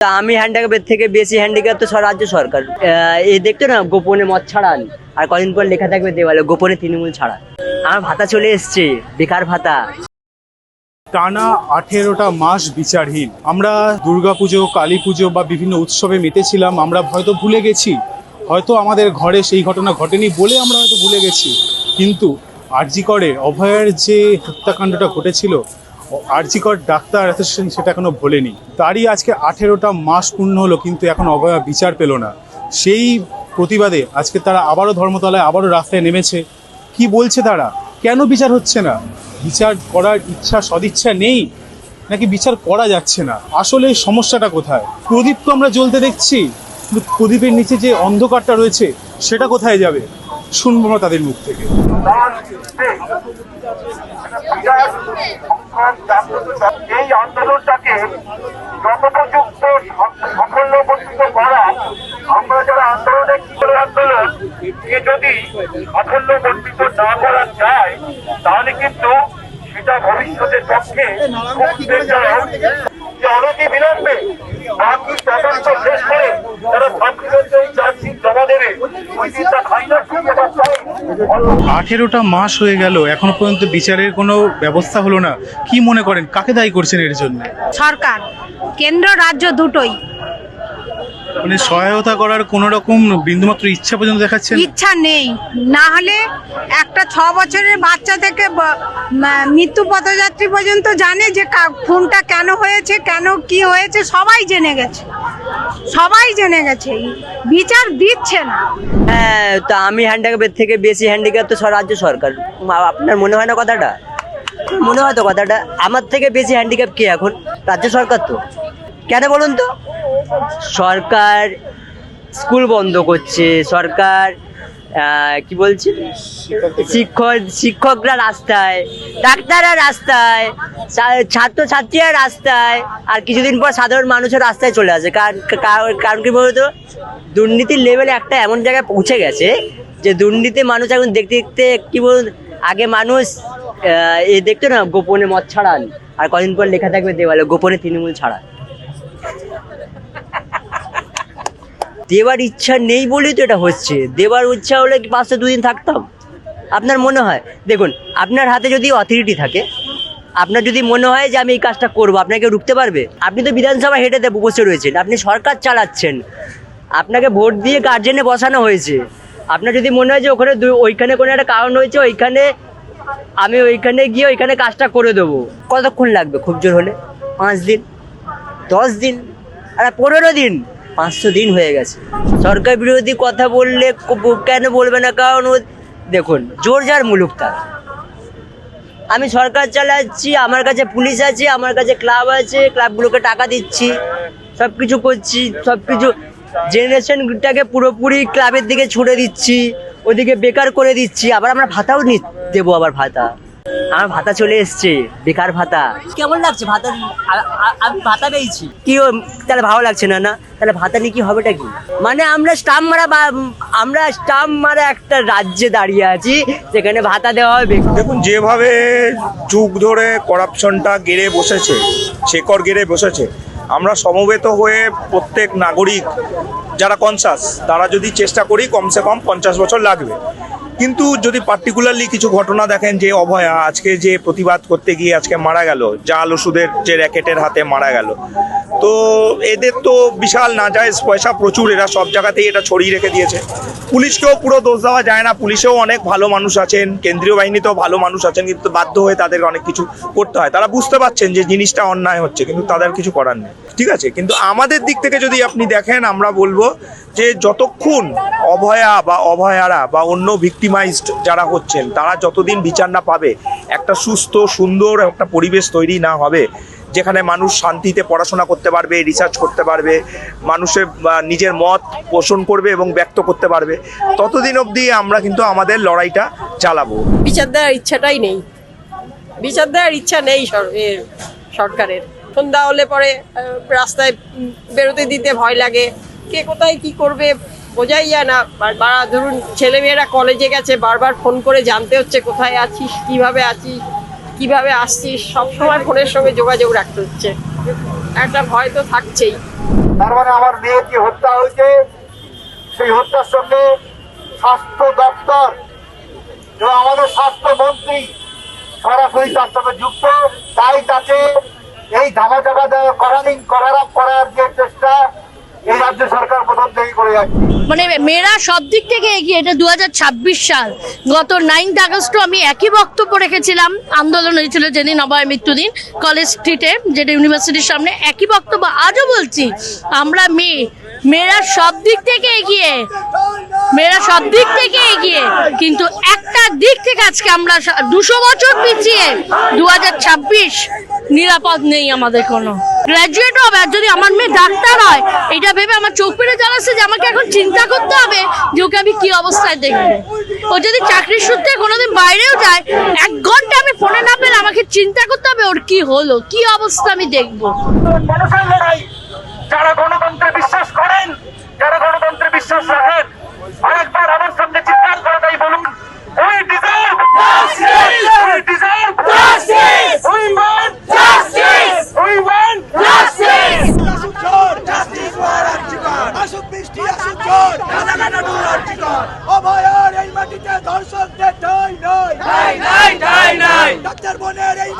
আমি হ্যান্ডিক্যাপের থেকে বেশি হ্যান্ডিক্যাপ তো রাজ্য সরকার। এই দেখতো না, গোপনে মদ ছাড়ান আর কদিন পর লেখা থাকবে দেওয়ালে, গোপনে তৃণমূল ছাড়া। আমার ভাতা চলে এসছে, বেকার ভাতা। টানা আঠেরোটা মাস বিচারহীন। আমরা দুর্গাপুজো কালী পুজো বা বিভিন্ন উৎসবে মেতেছিলাম, আমরা হয়তো ভুলে গেছি। হয়তো আমাদের ঘরে সেই ঘটনা ঘটেনি বলে আমরা হয়তো ভুলে গেছি। কিন্তু আরজিকরে অভয়ের যে হত্যাকাণ্ডটা ঘটেছিল আরজিকর ডাক্তার অ্যাসোসিয়েশন সেটা এখনও ভোলেনি। তারই আজকে আঠেরোটা মাস পূর্ণ হলো, কিন্তু এখন অবয়া বিচার পেল না। সেই প্রতিবাদে আজকে তারা আবারও ধর্মতলায়, আবারও রাস্তায় নেমেছে। কি বলছে তারা? কেন বিচার হচ্ছে না? বিচার করার ইচ্ছা, সদিচ্ছা নেই, নাকি বিচার করা যাচ্ছে না? আসলে এই সমস্যাটা কোথায়? প্রদীপ তো আমরা জ্বলতে দেখছি, কিন্তু প্রদীপের নিচে যে অন্ধকারটা রয়েছে, সেটা কোথায় যাবে? শুনব আমরা তাদের মুখ থেকে। এই আন্দোলনটাকে যথোপযুক্ত সাফল্যমণ্ডিত করা আমরা যারা আন্দোলনে কি করে আন্দোলন কে যদি সাফল্যমণ্ডিত না করা যায় তাহলে কিন্তু সেটা ভবিষ্যতের পক্ষে অনেকে বিলম্বে বাকি তদন্ত শেষ করে তারা চার্জশিট জমা দেবে। ওই দিনটা খাই না ঠিক এবার চাই আঠেরোটা মাস হয়ে গেল এখনও পর্যন্ত বিচারের কোনো ব্যবস্থা হলো না। কি মনে করেন কাকে দায়ী করছেন এর জন্য? সরকার কেন্দ্র রাজ্য দুটোই। মানে সহায়তা করার কোনো রকম বিন্দুমাত্র ইচ্ছা পর্যন্ত দেখাচ্ছেন? ইচ্ছা নেই। না হলে একটা ছ বছরের বাচ্চা থেকে মৃত্যু পথযাত্রী পর্যন্ত জানে যে কা- খুনটা কেন হয়েছে কেন কি হয়েছে সবাই জেনে গেছে। সবাই জেনে গেছে, বিচার দিচ্ছে না। হ্যাঁ তা আমি হ্যান্ডিক্যাপের থেকে বেশি হ্যান্ডিক্যাপ তো রাজ্য সরকার। আপনার মনে হয় না কথাটা? মনে হয় তো কথাটা। আমার থেকে বেশি হ্যান্ডিক্যাপ কে এখন? রাজ্য সরকার তো। কেন বলুন তো? সরকার স্কুল বন্ধ করছে, সরকার কি বলছি? শিক্ষক শিক্ষকরা রাস্তায় ডাক্তাররা রাস্তায় ছা- ছাত্রছাত্রীরা রাস্তায় আর কিছুদিন পর সাধারণ মানুষের রাস্তায় চলে আসে। কারণ কারণ- কি বলতো? দুর্নীতির লেভেল একটা এমন জায়গায় পৌঁছে গেছে যে দুর্নীতি মানুষ এখন দেখতে দেখতে কি বলুন আগে মানুষ এ দেখতো না গোপনে মদ ছাড়ান আর কদিন পর লেখা থাকবে দেওয়ালে গোপনে তৃণমূল ছাড়া দেবার ইচ্ছা নেই বলেই তো এটা হচ্ছে। দেবার ইচ্ছা হলে পাঁচটা দুদিন থাকতাম? আপনার মনে হয়? দেখুন, আপনার হাতে যদি অথরিটি থাকে, আপনার যদি মনে হয় যে আমি এই কাজটা করব আপনাকে রুখতে পারবে? আপনি তো বিধানসভা হেঁটে বসে রয়েছেন, আপনি সরকার চালাচ্ছেন। আপনাকে ভোট দিয়ে গার্জেনে বসানো হয়েছে। আপনার যদি মনে হয় যে ওখানে ওইখানে কোনো একটা কারণ হয়েছে, ওইখানে আমি ওইখানে গিয়ে ওইখানে কাজটা করে দেবো। কতক্ষণ লাগবে খুব জোর হলে? পাঁচ দিন? দশ দিন? আর পনেরো দিন? পাঁচশো দিন হয়ে গেছে। সরকার বিরোধী কথা বললে কেন বলবে না? কারণ দেখুন, জোর যার মুলুক তার। আমি সরকার চালাচ্ছি, আমার কাছে পুলিশ আছে, আমার কাছে ক্লাব আছে, ক্লাবগুলোকে টাকা দিচ্ছি সব কিছু করছি সব কিছু জেনারেশনটাকে পুরোপুরি ক্লাবের দিকে ছুড়ে দিচ্ছি, ওদিকে বেকার করে দিচ্ছি, আবার আমরা ভাতাও দেবো আবার ভাতা। আমার ভাতা চলে এসছে বেকার ভাতা। কেমন লাগছে ভাতা আমি ভাতা পেয়েছি। কি ও, তাহলে ভালো লাগছে না না? তাহলে ভাতা নিয়ে কি হবেটা কি? মানে আমরা স্টাম্প মারা আমরা স্টাম্প মারা একটা রাজ্যে দাঁড়িয়ে আছি যেখানে ভাতা দেওয়া হবে। দেখুন যেভাবে যুগ ধরে করাপশনটা গেড়ে বসেছে শেকড় গেড়ে বসেছে আমরা সমবেত হয়ে প্রত্যেক নাগরিক যারা কনসাস তারা যদি চেষ্টা করি কমসে কম পঞ্চাশ বছর লাগবে। কিন্তু যদি পার্টিকুলারলি কিছু ঘটনা দেখেন যে অভয়া আজকে যে প্রতিবাদ করতে গিয়ে আজকে মারা গেল, জাল ওষুধের যে র্যাকেটের হাতে মারা গেল। তো এদের তো বিশাল নাজায়েজ পয়সা প্রচুর, এরা সব জায়গাতেই এটা ছড়িয়ে রেখে দিয়েছে। পুলিশকেও পুরো দোষ দেওয়া যায় না, পুলিশেও অনেক ভালো মানুষ আছেন, কেন্দ্রীয় বাহিনীতেও ভালো মানুষ আছেন, কিন্তু বাধ্য হয়ে তাদের অনেক কিছু করতে হয়। তারা বুঝতে পারছেন যে জিনিসটা অন্যায় হচ্ছে, কিন্তু তাদের কিছু করার নেই। ঠিক আছে, কিন্তু আমাদের দিক থেকে যদি আপনি দেখেন, আমরা বলব যে যতক্ষণ অভয়া বা অভয়ারা বা অন্য ভিক্টিমাইজড যারা হচ্ছেন, তারা যতদিন বিচার না পাবে, একটা সুস্থ, সুন্দর একটা পরিবেশ তৈরি না হবে, যেখানে মানুষ শান্তিতে পড়াশোনা করতে পারবে রিসার্চ করতে পারবে, মানুষের নিজের মত পোষণ করবে এবং ব্যক্ত করতে পারবে, ততদিন অবধি আমরা কিন্তু আমাদের লড়াইটা চালাবো। বিচার দেওয়ার ইচ্ছাটাই নেই। বিচার দেওয়ার ইচ্ছা নেই সরকারের। সন্ধ্যা হলে পরে রাস্তায় বেরোতে দিতে ভয় লাগে। কে কোথায় কি করবে বোঝাই যায় না। বারবার ধরুন ছেলেমেয়েরা কলেজে গেছে, বারবার ফোন করে জানতে হচ্ছে কোথায় আছিস, কীভাবে আছিস, কীভাবে আসছিস, সব সময় ফোনের সঙ্গে যোগাযোগ রাখতে হচ্ছে। একটা ভয় তো থাকছেই। তার মানে আমার মেয়ের যে হত্যা হয়েছে? সেই হত্যার সঙ্গে স্বাস্থ্য দপ্তর এবং আমাদের স্বাস্থ্যমন্ত্রী সরাসরি তার সাথে যুক্ত। তাই তাকে এই ধামা চাপা দেওয়া করার করার যে চেষ্টা মানে মেয়েরা সব দিক থেকে এগিয়ে, এটা দু হাজার ছাব্বিশ সাল। গত নাইন্থ আগস্টও আমি একই বক্তব্য রেখেছিলাম। আন্দোলন হয়েছিল যেদিন অভয় মৃত্যুদিন, কলেজ স্ট্রিটে, যেটা ইউনিভার্সিটির সামনে। একই বক্তব্য আজও বলছি, আমরা মেয়ে, মেয়েরা সব দিক থেকে এগিয়ে, মেয়েরা সব দিক থেকে এগিয়ে, কিন্তু একটা দিক থেকে আজকে আমরা দুশো বছর পিছিয়ে দু নিরাপদ নেই আমাদের কোনো। গ্র্যাজুয়েট হবে, আর যদি আমার মেয়ে ডাক্তার হয়, এটা ভেবে আমার চোখ পেরে জ্বালাচ্ছে যে আমাকে এখন চিন্তা করতে হবে যে ওকে আমি কি অবস্থায় দেখব। ও যদি চাকরির সূত্রে কোনোদিন বাইরেও যায়, এক ঘণ্টা আমি ফোনে না পেলে আমাকে চিন্তা করতে হবে ওর কি হলো, কি অবস্থা আমি দেখব। ডাক্তার বোনের এই